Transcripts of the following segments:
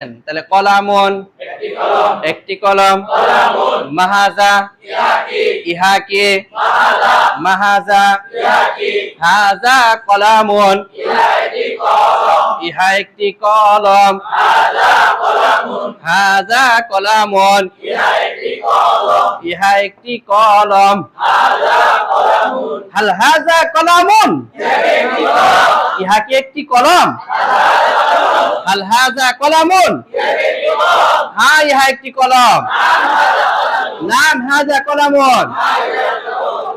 তাহলে কলামন একটি কলম। মাহাজা ইহাকে। মাহাজা। হাজা কলামন ইহা একটি কলম। হাজা কলামন ইহা একটি কলম। হাল হাজা কলামন ইহা কি একটি কলম? হাজা কলামন। হ্যাঁ ইহা একটি কলম। নাম হাজা কলামন।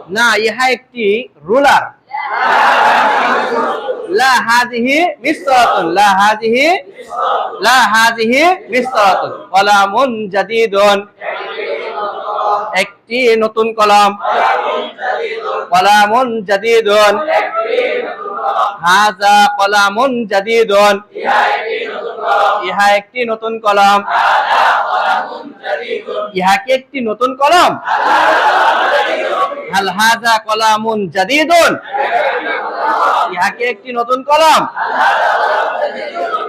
না, ইহা একটি রুলার। লা কলামুন জাদিদুন। একটি নতুন কলম। কলামুন জাদিদুন। হাজা কলামুন জাদিদুন। ইহা একটি নতুন কলম। ইহা কি একটি নতুন কলম? হাল হাজা কলামুন জাদিদুন। ইহা কি একটি নতুন কলম?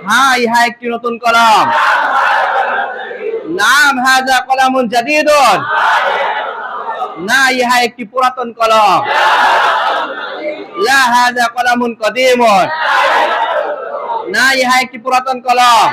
হ্যাঁ ইহা একটি নতুন কলম। নাম হাজা কলামুন জাদিদুন। না, ইহা একটি পুরাতন কলম। লা হাযা কলামুন কদিমুন। না ইহা একটি পুরাতন কলম।